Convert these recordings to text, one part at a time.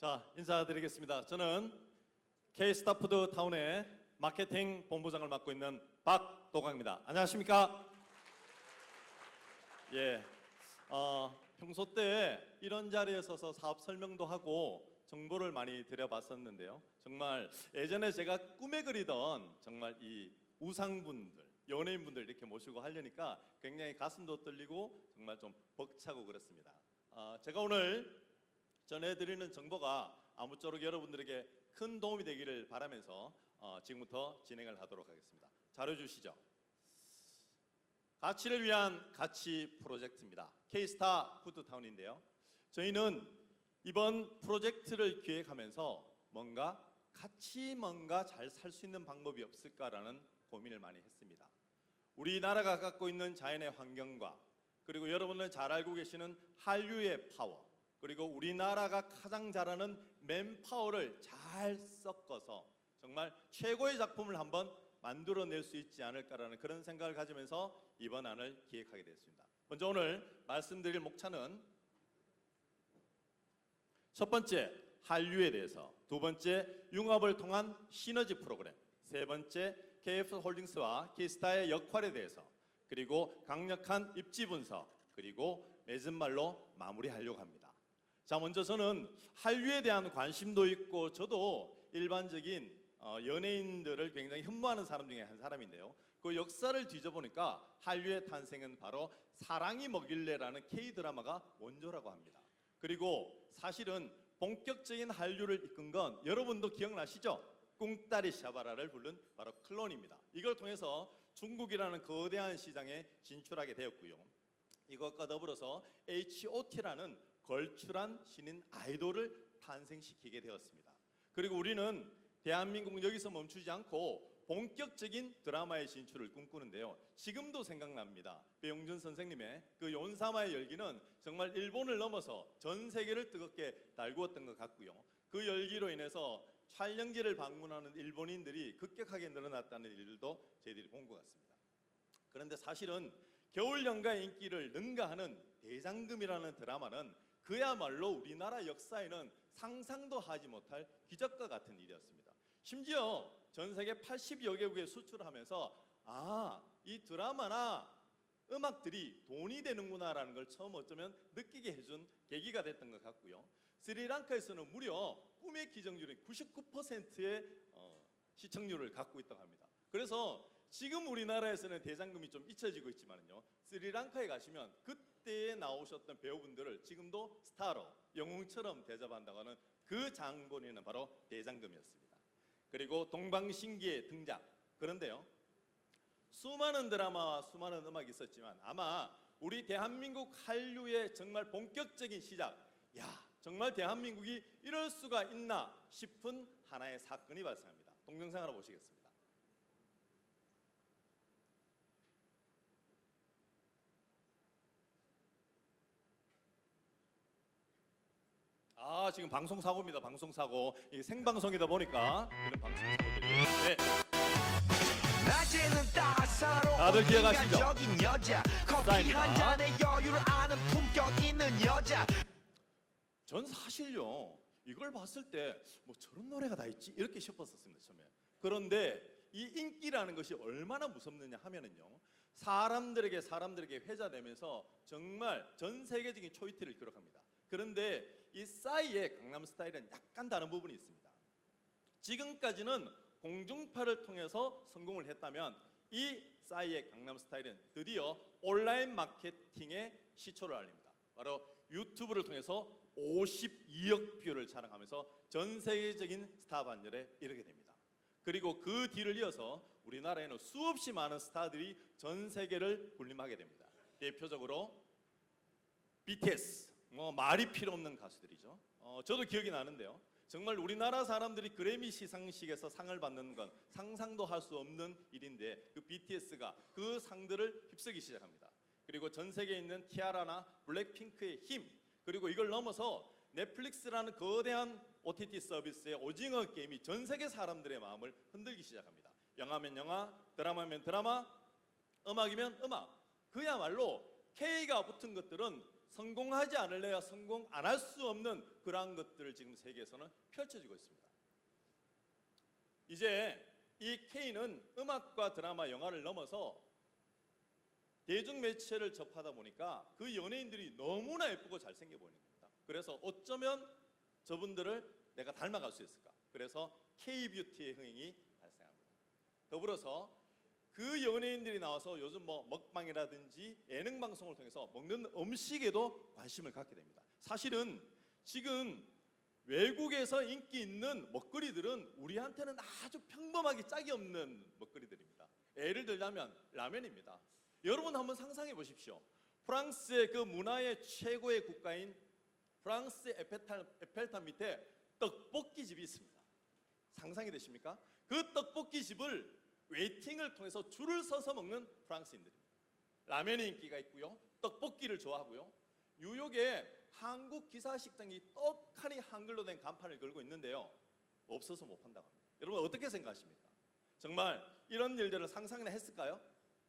자, 인사드리겠습니다. 저는 K스타푸드 타운의 마케팅 본부장을 맡고 있는 박도강입니다. 안녕하십니까? 예, 어, 평소 때 이런 자리에 서서 사업 설명도 하고 정보를 많이 드려봤었는데요. 정말 예전에 제가 꿈에 그리던 정말 이 우상분들, 연예인분들 이렇게 모시고 하려니까 굉장히 가슴도 떨리고 정말 좀 벅차고 그렇습니다. 어, 제가 오늘 전해드리는 정보가 아무쪼록 여러분들에게 큰 도움이 되기를 바라면서 어, 지금부터 진행을 하도록 하겠습니다. 자료 주시죠. 가치를 위한 가치 프로젝트입니다. K스타 푸드타운인데요. 저희는 이번 프로젝트를 기획하면서 뭔가 같이 뭔가 잘 살 수 있는 방법이 없을까라는 고민을 많이 했습니다. 우리나라가 갖고 있는 자연의 환경과 그리고 여러분들 잘 알고 계시는 한류의 파워 그리고 우리나라가 가장 잘하는 맨파워를 잘 섞어서 정말 최고의 작품을 한번 만들어낼 수 있지 않을까라는 그런 생각을 가지면서 이번 안을 기획하게 됐습니다. 먼저 오늘 말씀드릴 목차는 첫 번째 한류에 대해서, 두 번째 융합을 통한 시너지 프로그램, 세 번째 KF 홀딩스와 키스타의 역할에 대해서, 그리고 강력한 입지 분석, 그리고 맺은 말로 마무리하려고 합니다. 자, 먼저 저는 한류에 대한 관심도 있고 저도 일반적인 어, 연예인들을 굉장히 흠모하는 사람 중에 한 사람인데요. 그 역사를 뒤져보니까 한류의 탄생은 바로 사랑이 먹일래라는 K 드라마가 원조라고 합니다. 그리고 사실은 본격적인 한류를 이끈 건 여러분도 기억나시죠? 꿍따리 샤바라를 부른 바로 클론입니다. 이걸 통해서 중국이라는 거대한 시장에 진출하게 되었고요. 이것과 더불어서 H.O.T라는 걸출한 신인 아이돌을 탄생시키게 되었습니다. 그리고 우리는 대한민국은 여기서 멈추지 않고 본격적인 드라마의 진출을 꿈꾸는데요. 지금도 생각납니다. 배용준 선생님의 그 연사마의 열기는 정말 일본을 넘어서 전 세계를 뜨겁게 달구었던 것 같고요. 그 열기로 인해서 촬영지를 방문하는 일본인들이 급격하게 늘어났다는 일도 저희들이 본 것 같습니다. 그런데 사실은 겨울 연가의 인기를 능가하는 대장금이라는 드라마는 그야말로 우리나라 역사에는 상상도 하지 못할 기적과 같은 일이었습니다. 심지어 전 세계 80여 개국에 수출하면서 아, 이 드라마나 음악들이 돈이 되는구나라는 걸 처음 어쩌면 느끼게 해준 계기가 됐던 것 같고요. 스리랑카에서는 무려 꿈의 기정률이 99%의 어, 시청률을 갖고 있다고 합니다. 그래서 지금 우리나라에서는 대장금이 좀 잊혀지고 있지만요. 스리랑카에 가시면 그 때에 나오셨던 배우분들을 지금도 스타로 영웅처럼 대접한다고 하는 그 장본인은 바로 대장금이었습니다. 그리고 동방신기의 등장. 그런데요. 수많은 드라마와 수많은 음악이 있었지만 아마 우리 대한민국 한류의 정말 본격적인 시작. 야, 정말 대한민국이 이럴 수가 있나 싶은 하나의 사건이 발생합니다. 동영상 하나 보시겠습니다. 아 지금 방송 사고입니다. 방송 사고 이게 생방송이다 보니까 이런 방송 사고들이 네. 낮에는 다들 기억하시죠? 인간적인 여자 커피 사인이다. 한 잔에 여유를 아는 품격 있는 여자 전 사실요 이걸 봤을 때 뭐 저런 노래가 다 있지 이렇게 싶었었습니다 처음에 그런데 이 인기라는 것이 얼마나 무섭느냐 하면은요 사람들에게 사람들에게 회자되면서 정말 전 세계적인 초이티를 기록합니다 그런데 이 싸이의 강남 스타일은 약간 다른 부분이 있습니다 지금까지는 공중파를 통해서 성공을 했다면 이 싸이의 강남 스타일은 드디어 온라인 마케팅의 시초를 알립니다. 바로 유튜브를 통해서 52억 뷰를 자랑하면서 전 세계적인 스타 반열에 이르게 됩니다. 그리고 그 뒤를 이어서 우리나라에는 수없이 많은 스타들이 전 세계를 군림하게 됩니다. 대표적으로 BTS, 뭐 말이 필요 없는 가수들이죠. 어, 저도 기억이 나는데요. 정말 우리나라 사람들이 그래미 시상식에서 상을 받는 건 상상도 할 수 없는 일인데 그 BTS가 그 상들을 휩쓰기 시작합니다. 그리고 전 세계에 있는 티아라나 블랙핑크의 힘 그리고 이걸 넘어서 넷플릭스라는 거대한 OTT 서비스의 오징어 게임이 전 세계 사람들의 마음을 흔들기 시작합니다. 영화면 영화, 드라마면 드라마, 음악이면 음악. 그야말로 K가 붙은 것들은 성공하지 않을래야 성공 안 할 수 없는 그러한 것들을 지금 세계에서는 펼쳐지고 있습니다. 이제 이 K는 음악과 드라마, 영화를 넘어서 대중 매체를 접하다 보니까 그 연예인들이 너무나 예쁘고 잘생겨 보이는 겁니다. 그래서 어쩌면 저분들을 내가 닮아갈 수 있을까? 그래서 K 뷰티의 흥행이 발생합니다. 더불어서 그 연예인들이 나와서 요즘 뭐 먹방이라든지 예능 방송을 통해서 먹는 음식에도 관심을 갖게 됩니다. 사실은 지금 외국에서 인기 있는 먹거리들은 우리한테는 아주 평범하게 짝이 없는 먹거리들입니다. 예를 들자면 라면입니다. 여러분 한번 상상해 보십시오. 프랑스의 그 문화의 최고의 국가인 프랑스 에펠탑, 에펠탑 밑에 떡볶이 집이 있습니다. 상상이 되십니까? 그 떡볶이 집을 웨이팅을 통해서 줄을 서서 먹는 프랑스인들입니다. 라면의 인기가 있고요. 떡볶이를 좋아하고요. 뉴욕에 한국 기사식당이 떡하니 한글로 된 간판을 걸고 있는데요. 없어서 못 판다고 합니다. 여러분 어떻게 생각하십니까? 정말 이런 일들을 상상이나 했을까요?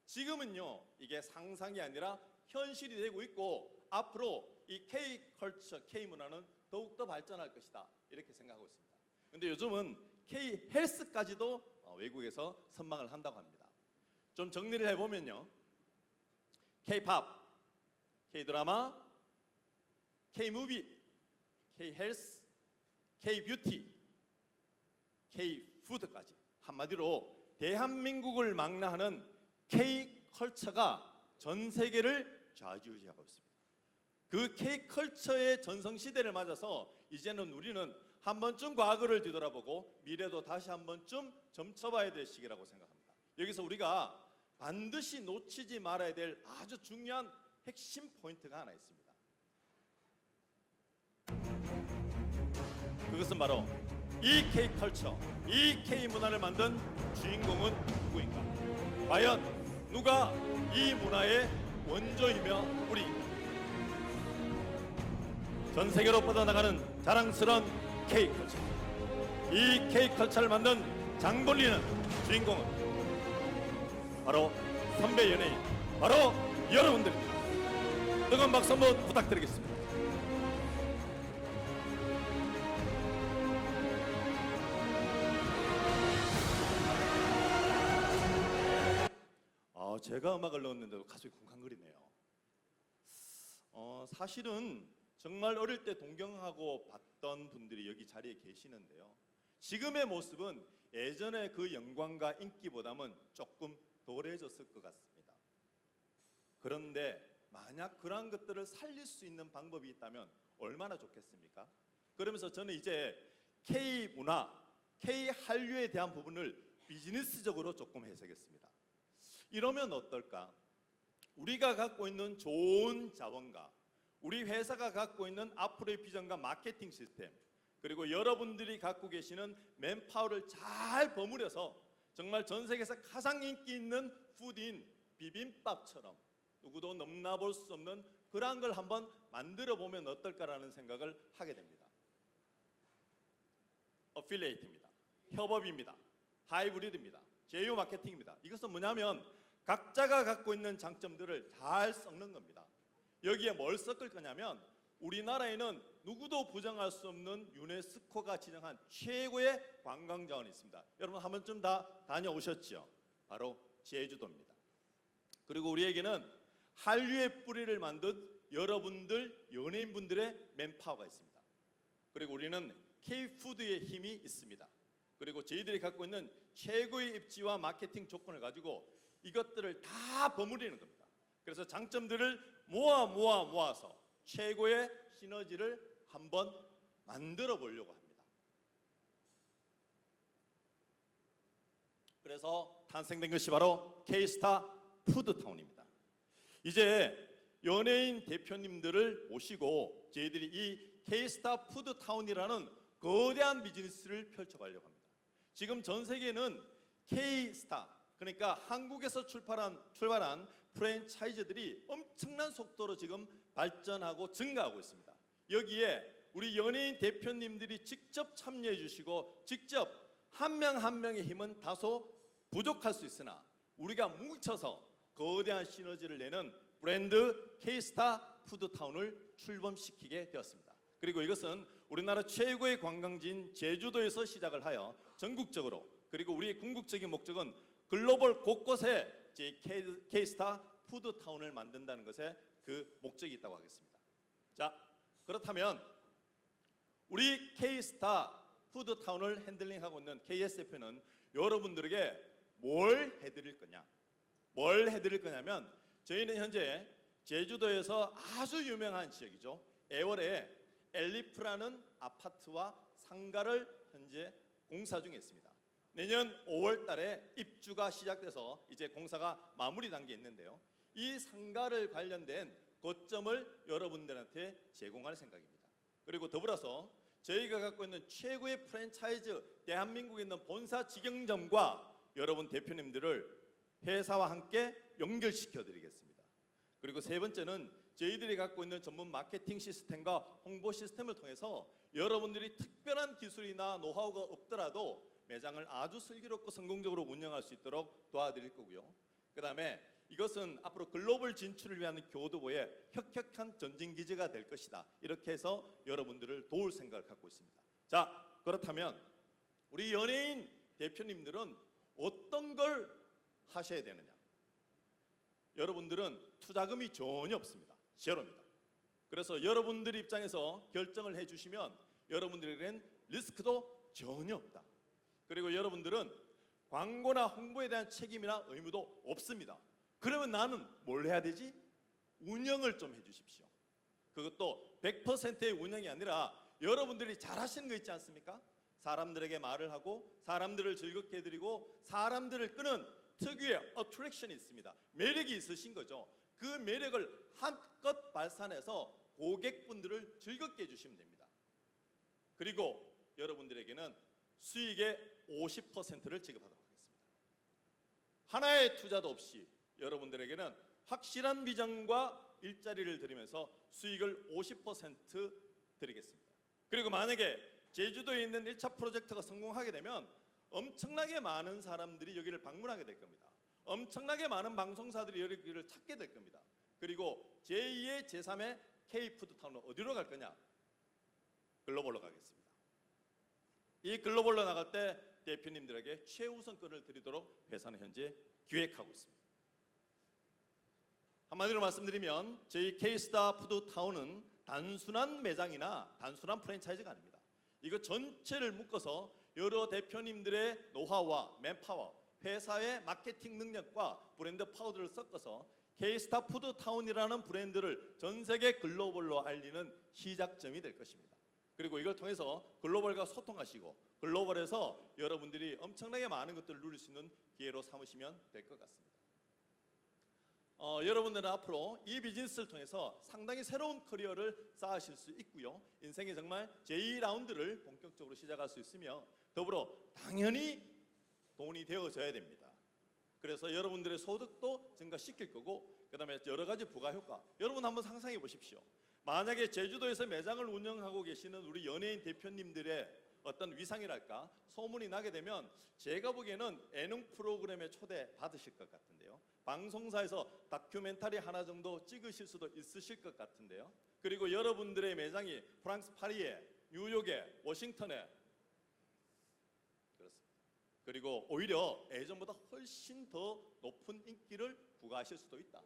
지금은요 이게 상상이 아니라 현실이 되고 있고 앞으로 이 K 컬처, K 문화는 더욱더 발전할 것이다 이렇게 생각하고 있습니다. 근데 요즘은 K 헬스까지도 어, 외국에서 선망을 한다고 합니다. 좀 정리를 해보면요 K-팝, K-드라마, K-무비, K-헬스, K-뷰티, K-푸드까지 한마디로 대한민국을 망라하는 K-컬처가 전 세계를 좌지우지하고 있습니다. 그 K-컬처의 전성시대를 맞아서 이제는 우리는 한 번쯤 과거를 뒤돌아보고 미래도 다시 한 번쯤 점쳐봐야 될 시기라고 생각합니다. 여기서 우리가 반드시 놓치지 말아야 될 아주 중요한 핵심 포인트가 하나 있습니다. 그것은 바로 이 K 컬처, 이 K 문화를 만든 주인공은 누구인가? 과연 누가 이 문화의 원조이며 뿌리인가? 전 세계로 뻗어나가는 자랑스러운 K 컬처. 이 K 컬처를 만든 장본리는 주인공은 바로 선배 연예인, 바로 여러분들입니다. 뜨거운 박수 한번 부탁드리겠습니다. 아, 제가 음악을 넣었는데도 가슴이 쿵쾅거리네요. 어, 사실은 정말 어릴 때 동경하고 봤던 분들이 여기 자리에 계시는데요. 지금의 모습은 예전의 그 영광과 인기보다는 조금 도래해졌을 것 같습니다. 그런데 만약 그러한 것들을 살릴 수 있는 방법이 있다면 얼마나 좋겠습니까? 그러면서 저는 이제 K 문화, K 한류에 대한 부분을 비즈니스적으로 조금 해석했습니다. 이러면 어떨까? 우리가 갖고 있는 좋은 자원과 우리 회사가 갖고 있는 앞으로의 비전과 마케팅 시스템 그리고 여러분들이 갖고 계시는 맨파워를 잘 버무려서 정말 전 세계에서 가장 인기 있는 푸드인 비빔밥처럼 누구도 넘나볼 수 없는 그러한 걸 한번 만들어 보면 어떨까라는 생각을 하게 됩니다. 어필리에이트입니다. 협업입니다. 하이브리드입니다. 제휴 마케팅입니다. 이것은 뭐냐면 각자가 갖고 있는 장점들을 잘 섞는 겁니다. 여기에 뭘 섞을 거냐면 우리나라에는 누구도 부정할 수 없는 유네스코가 지정한 최고의 관광 자원이 있습니다. 여러분 한 번쯤 다 다녀오셨죠? 바로 제주도입니다. 그리고 우리에게는 한류의 뿌리를 만든 여러분들 연예인분들의 맨파워가 있습니다. 그리고 우리는 K푸드의 힘이 있습니다. 그리고 저희들이 갖고 있는 최고의 입지와 마케팅 조건을 가지고 이것들을 다 버무리는 겁니다. 그래서 장점들을 모아 모아 모아서 최고의 시너지를 한번 만들어 보려고 합니다. 그래서 탄생된 것이 바로 K스타 푸드타운입니다. 이제 연예인 대표님들을 모시고 저희들이 이 K스타 푸드타운이라는 거대한 비즈니스를 펼쳐가려고 합니다. 지금 전 세계는 K스타 그러니까 한국에서 출발한 출발한 프랜차이즈들이 엄청난 속도로 지금 발전하고 증가하고 있습니다. 여기에 우리 연예인 대표님들이 직접 참여해 주시고 직접 한 명한 명의 힘은 다소 부족할 수 있으나 우리가 뭉쳐서 거대한 시너지를 내는 브랜드 K스타 푸드타운을 출범시키게 되었습니다. 그리고 이것은 우리나라 최고의 관광지인 제주도에서 시작을 하여 전국적으로 그리고 우리의 궁극적인 목적은 글로벌 곳곳에 제 K- K스타 푸드타운을 만든다는 것에 그 목적이 있다고 하겠습니다. 자, 그렇다면 우리 K스타 푸드타운을 핸들링하고 있는 KSF는 여러분들에게 뭘 해드릴 거냐? 뭘 해드릴 거냐면 저희는 현재 제주도에서 아주 유명한 지역이죠. 애월에 엘리프라는 아파트와 상가를 현재 공사 중에 있습니다. 내년 5월 달에 입주가 시작돼서 이제 공사가 마무리 단계에 있는데요. 이 상가를 관련된 거점을 여러분들한테 제공할 생각입니다. 그리고 더불어서 저희가 갖고 있는 최고의 프랜차이즈 대한민국에 있는 본사 직영점과 여러분 대표님들을 회사와 함께 연결시켜 드리겠습니다. 그리고 세 번째는 저희들이 갖고 있는 전문 마케팅 시스템과 홍보 시스템을 통해서 여러분들이 특별한 기술이나 노하우가 없더라도 매장을 아주 슬기롭고 성공적으로 운영할 수 있도록 도와드릴 거고요. 그 다음에 이것은 앞으로 글로벌 진출을 위한 교도보의 혁혁한 전진 기지가 될 것이다. 이렇게 해서 여러분들을 도울 생각을 갖고 있습니다. 자, 그렇다면 우리 연예인 대표님들은 어떤 걸 하셔야 되느냐? 여러분들은 투자금이 전혀 없습니다. 제로입니다. 그래서 여러분들 입장에서 결정을 해주시면 여러분들에겐 리스크도 전혀 없다. 그리고 여러분들은 광고나 홍보에 대한 책임이나 의무도 없습니다. 그러면 나는 뭘 해야 되지? 운영을 좀 해주십시오. 그것도 100%의 운영이 아니라 여러분들이 잘하시는 거 있지 않습니까? 사람들에게 말을 하고 사람들을 즐겁게 해드리고 사람들을 끄는 특유의 어트랙션이 있습니다. 매력이 있으신 거죠. 그 매력을 한 껏 발산해서 고객분들을 즐겁게 해주시면 됩니다. 그리고 여러분들에게는 수익의 50%를 지급하도록 하겠습니다. 하나의 투자도 없이 여러분들에게는 확실한 비전과 일자리를 드리면서 수익을 50% 드리겠습니다. 그리고 만약에 제주도에 있는 1차 프로젝트가 성공하게 되면 엄청나게 많은 사람들이 여기를 방문하게 될 겁니다. 엄청나게 많은 방송사들이 여기를 찾게 될 겁니다. 그리고 제2의 제3의 K푸드타운은 어디로 갈 거냐? 글로벌로 가겠습니다. 이 글로벌로 나갈 때 대표님들에게 최우선권을 드리도록 회사는 현재 기획하고 있습니다. 한마디로 말씀드리면 저희 K스타 푸드타운은 단순한 매장이나 단순한 프랜차이즈가 아닙니다. 이거 전체를 묶어서 여러 대표님들의 노하우와 맨파워, 회사의 마케팅 능력과 브랜드 파워들을 섞어서 K스타 푸드타운이라는 브랜드를 전 세계 글로벌로 알리는 시작점이 될 것입니다. 그리고 이걸 통해서 글로벌과 소통하시고 글로벌에서 여러분들이 엄청나게 많은 것들을 누릴 수 있는 기회로 삼으시면 될 것 같습니다. 어, 여러분들은 앞으로 이 비즈니스를 통해서 상당히 새로운 커리어를 쌓으실 수 있고요. 인생의 정말 제2라운드를 본격적으로 시작할 수 있으며 더불어 당연히 돈이 되어져야 됩니다. 그래서 여러분들의 소득도 증가시킬 거고 그다음에 여러 가지 부가 효과. 여러분 한번 상상해 보십시오. 만약에 제주도에서 매장을 운영하고 계시는 우리 연예인 대표님들의 어떤 위상이랄까 소문이 나게 되면 제가 보기에는 예능 프로그램에 초대 받으실 것 같은데요. 방송사에서 다큐멘터리 하나 정도 찍으실 수도 있으실 것 같은데요. 그리고 여러분들의 매장이 프랑스 파리에, 뉴욕에, 워싱턴에. 그리고 오히려 예전보다 훨씬 더 높은 인기를 부과하실 수도 있다.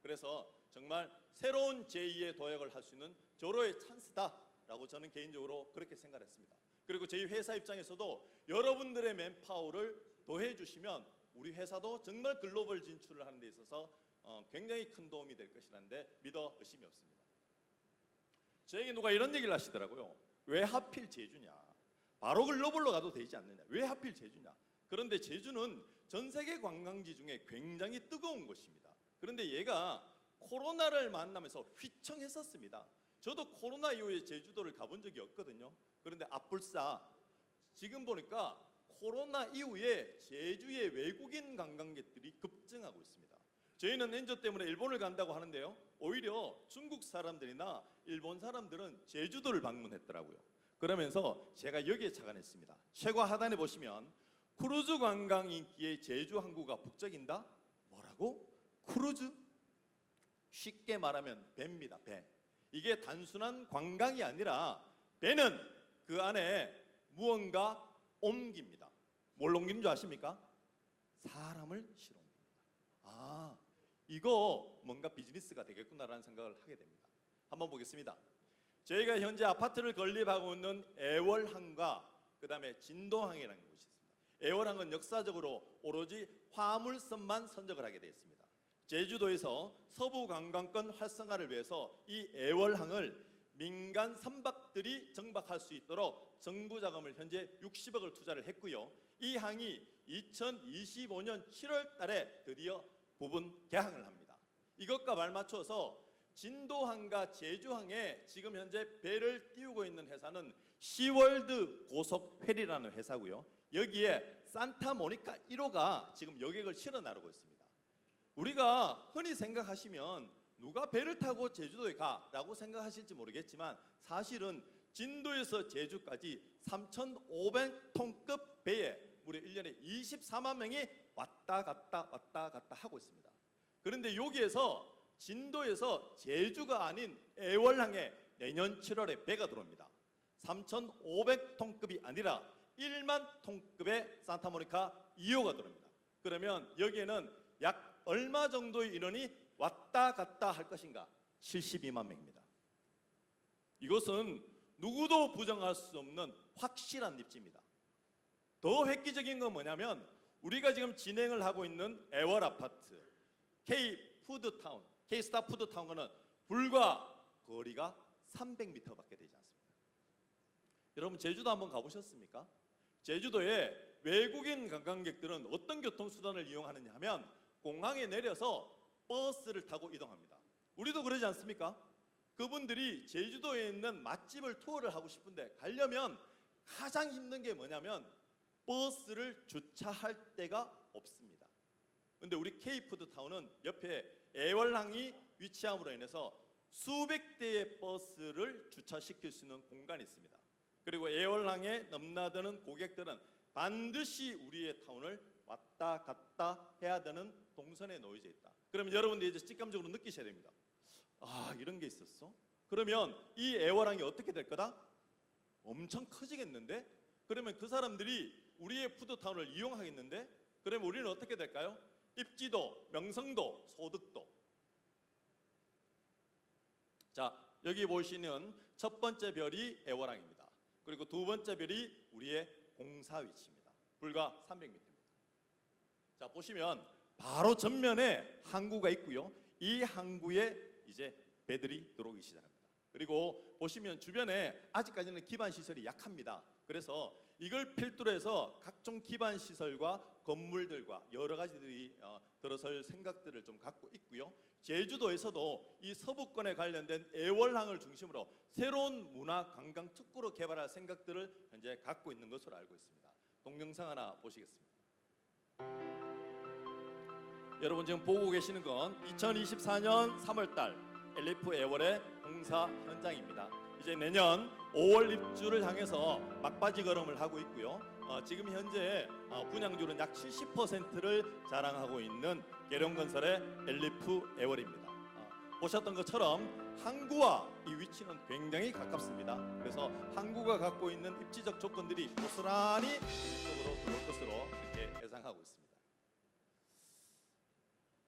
그래서 정말 새로운 제2의 도약을 할 수 있는 절호의 찬스다라고 저는 개인적으로 그렇게 생각했습니다. 그리고 저희 회사 입장에서도 여러분들의 맨파워를 더해 주시면 우리 회사도 정말 글로벌 진출을 하는 데 있어서 어, 굉장히 큰 도움이 될 것이라는데 믿어 의심이 없습니다. 저에게 누가 이런 얘기를 하시더라고요. 왜 하필 제주냐? 바로 글로벌로 가도 되지 않느냐? 왜 하필 제주냐? 그런데 제주는 전 세계 관광지 중에 굉장히 뜨거운 곳입니다. 그런데 얘가 코로나를 만나면서 휘청했었습니다. 저도 코로나 이후에 제주도를 가본 적이 없거든요. 그런데 앞불싸 지금 보니까 코로나 이후에 제주의 외국인 관광객들이 급증하고 있습니다. 저희는 엔저 때문에 일본을 간다고 하는데요. 오히려 중국 사람들이나 일본 사람들은 제주도를 방문했더라고요. 그러면서 제가 여기에 착안했습니다. 최고 하단에 보시면 크루즈 관광 인기에 제주 항구가 북적인다? 뭐라고? 크루즈? 쉽게 말하면 배입니다. 배. 이게 단순한 관광이 아니라 배는 그 안에 무언가 옮깁니다. 뭘 옮기는 줄 아십니까? 사람을 실어 옮깁니다. 아, 이거 뭔가 비즈니스가 되겠구나라는 생각을 하게 됩니다. 한번 보겠습니다. 저희가 현재 아파트를 건립하고 있는 애월항과 그 다음에 진도항이라는 곳이 있습니다. 애월항은 역사적으로 오로지 화물선만 선적을 하게 되어 있습니다. 제주도에서 서부 관광권 활성화를 위해서 이 애월항을 민간 선박들이 정박할 수 있도록 정부 자금을 현재 60억을 투자를 했고요. 이 항이 2025년 7월 달에 드디어 부분 개항을 합니다. 이것과 말맞춰서 진도항과 제주항에 지금 현재 배를 띄우고 있는 회사는 시월드 고속회리라는 회사고요. 여기에 산타모니카 1호가 지금 여객을 실어 나르고 있습니다. 우리가 흔히 생각하시면 누가 배를 타고 제주도에 가라고 생각하실지 모르겠지만 사실은 진도에서 제주까지 3,500톤급 배에 무려 1년에 24만 명이 왔다 갔다 왔다 갔다 하고 있습니다. 그런데 여기에서 진도에서 제주가 아닌 애월항에 내년 7월에 배가 들어옵니다. 3,500톤급이 아니라 1만 톤급의 산타모니카 2호가 들어옵니다. 그러면 여기에는 약 얼마 정도의 인원이 왔다 갔다 할 것인가? 72만 명입니다. 이것은 누구도 부정할 수 없는 확실한 입지입니다. 더 획기적인 건 뭐냐면 우리가 지금 진행을 하고 있는 애월 아파트, K 푸드타운, K 스타 푸드타운은 불과 거리가 300m밖에 되지 않습니다. 여러분 제주도 한번 가보셨습니까? 제주도에 외국인 관광객들은 어떤 교통수단을 이용하느냐 하면 공항에 내려서 버스를 타고 이동합니다. 우리도 그러지 않습니까? 그분들이 제주도에 있는 맛집을 투어를 하고 싶은데 가려면 가장 힘든 게 뭐냐면 버스를 주차할 데가 없습니다. 근데 우리 K푸드 타운은 옆에 애월항이 위치함으로 인해서 수백 대의 버스를 주차시킬 수 있는 공간이 있습니다. 그리고 애월항에 넘나드는 고객들은 반드시 우리의 타운을 왔다 갔다 해야 되는 동선에 놓여져 있다. 그러면 여러분들이 이제 직감적으로 느끼셔야 됩니다. 아 이런 게 있었어? 그러면 이 애월항이 어떻게 될 거다? 엄청 커지겠는데? 그러면 그 사람들이 우리의 푸드타운을 이용하겠는데? 그러면 우리는 어떻게 될까요? 입지도, 명성도, 소득도. 자, 여기 보시는 첫 번째 별이 애월항입니다. 그리고 두 번째 별이 우리의 공사 위치입니다. 불과 300m입니다. 자, 보시면 바로 전면에 항구가 있고요. 이 항구에 이제 배들이 들어오기 시작합니다. 그리고 보시면 주변에 아직까지는 기반 시설이 약합니다. 그래서 이걸 필두로 해서 각종 기반 시설과 건물들과 여러 가지들이 어, 들어설 생각들을 좀 갖고 있고요. 제주도에서도 이 서부권에 관련된 애월항을 중심으로 새로운 문화 관광 특구로 개발할 생각들을 현재 갖고 있는 것으로 알고 있습니다. 동영상 하나 보시겠습니다. 여러분 지금 보고 계시는 건 2024년 3월달 엘리프 애월의 공사 현장입니다. 이제 내년 5월 입주를 향해서 막바지 걸음을 하고 있고요. 어, 지금 현재 어, 분양률은 약 70%를 자랑하고 있는 계룡건설의 엘리프 애월입니다. 어, 보셨던 것처럼 항구와 이 위치는 굉장히 가깝습니다. 그래서 항구가 갖고 있는 입지적 조건들이 고스란히 이쪽으로 들어올 것으로 이렇게 예상하고 있습니다.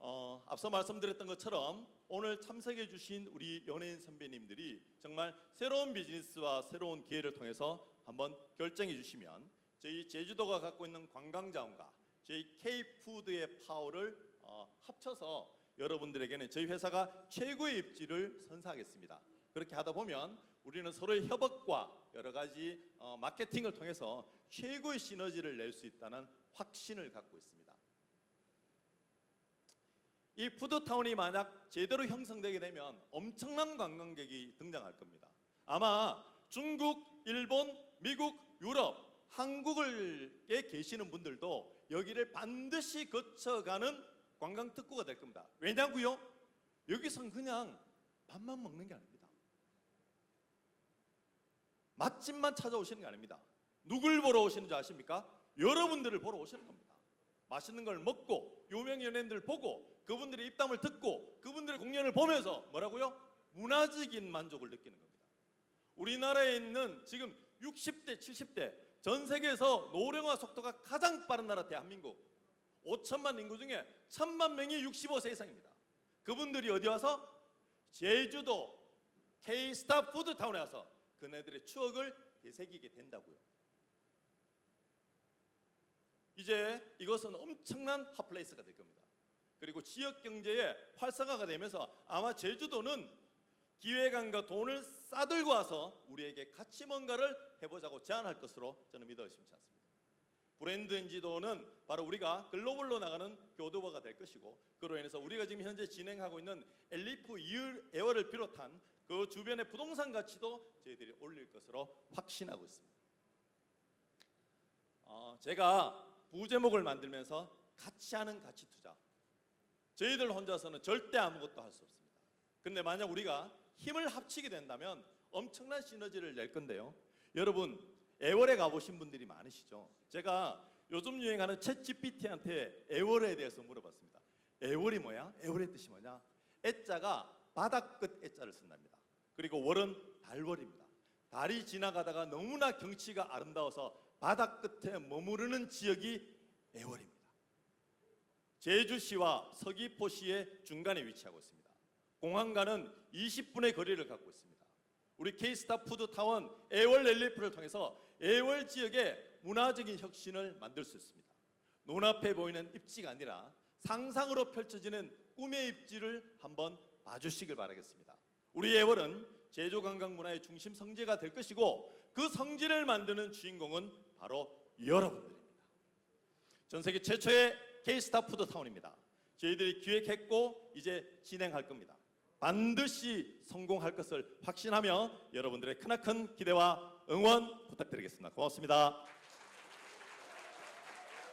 어, 앞서 말씀드렸던 것처럼 오늘 참석해 주신 우리 연예인 선배님들이 정말 새로운 비즈니스와 새로운 기회를 통해서 한번 결정해 주시면 저희 제주도가 갖고 있는 관광 자원과 저희 K푸드의 파워를 어, 합쳐서 여러분들에게는 저희 회사가 최고의 입지를 선사하겠습니다. 그렇게 하다 보면 우리는 서로의 협업과 여러 가지 어, 마케팅을 통해서 최고의 시너지를 낼 수 있다는 확신을 갖고 있습니다. 이 푸드타운이 만약 제대로 형성되게 되면 엄청난 관광객이 등장할 겁니다. 아마 중국, 일본, 미국, 유럽, 한국에 계시는 분들도 여기를 반드시 거쳐가는 관광 특구가 될 겁니다. 왜냐고요? 여기선 그냥 밥만 먹는 게 아닙니다. 맛집만 찾아오시는 게 아닙니다. 누굴 보러 오시는 줄 아십니까? 여러분들을 보러 오시는 겁니다. 맛있는 걸 먹고 유명 연예인들 보고 그분들의 입담을 듣고 그분들의 공연을 보면서 뭐라고요? 문화적인 만족을 느끼는 겁니다. 우리나라에 있는 지금 60대, 70대 전 세계에서 노령화 속도가 가장 빠른 나라 대한민국 5천만 인구 중에 천만 명이 65세 이상입니다. 그분들이 어디 와서 제주도 K-스타 푸드타운에 와서 그네들의 추억을 되새기게 된다고요. 이제 이것은 엄청난 핫플레이스가 될 겁니다. 그리고 지역 경제의 활성화가 되면서 아마 제주도는 기획안과 돈을 싸들고 와서 우리에게 같이 뭔가를 해보자고 제안할 것으로 저는 믿어 의심치 않습니다. 브랜드 인지도는 바로 우리가 글로벌로 나가는 교두보가 될 것이고 그로 인해서 우리가 지금 현재 진행하고 있는 엘리프 에어를 비롯한 그 주변의 부동산 가치도 저희들이 올릴 것으로 확신하고 있습니다. 어, 제가 부제목을 만들면서 같이 하는 가치 투자. 저희들 혼자서는 절대 아무것도 할 수 없습니다. 근데 만약 우리가 힘을 합치게 된다면 엄청난 시너지를 낼 건데요. 여러분, 애월에 가보신 분들이 많으시죠? 제가 요즘 유행하는 챗 GPT한테 애월에 대해서 물어봤습니다. 애월이 뭐야? 애월의 뜻이 뭐냐? 애자가 바닥 끝 애자를 쓴답니다. 그리고 월은 달월입니다. 달이 지나가다가 너무나 경치가 아름다워서 바닥 끝에 머무르는 지역이 애월입니다. 제주시와 서귀포시의 중간에 위치하고 있습니다. 공항과는 20분의 거리를 갖고 있습니다. 우리 K스타 푸드타운 애월 렐리프를 통해서 애월 지역의 문화적인 혁신을 만들 수 있습니다. 눈앞에 보이는 입지가 아니라 상상으로 펼쳐지는 꿈의 입지를 한번 봐주시길 바라겠습니다. 우리 애월은 제주 관광 문화의 중심 성지가 될 것이고 그 성지를 만드는 주인공은 바로 여러분들입니다. 전 세계 최초의 K스타 푸드 타운입니다. 저희들이 기획했고 이제 진행할 겁니다. 반드시 성공할 것을 확신하며 여러분들의 크나큰 기대와 응원 부탁드리겠습니다. 고맙습니다.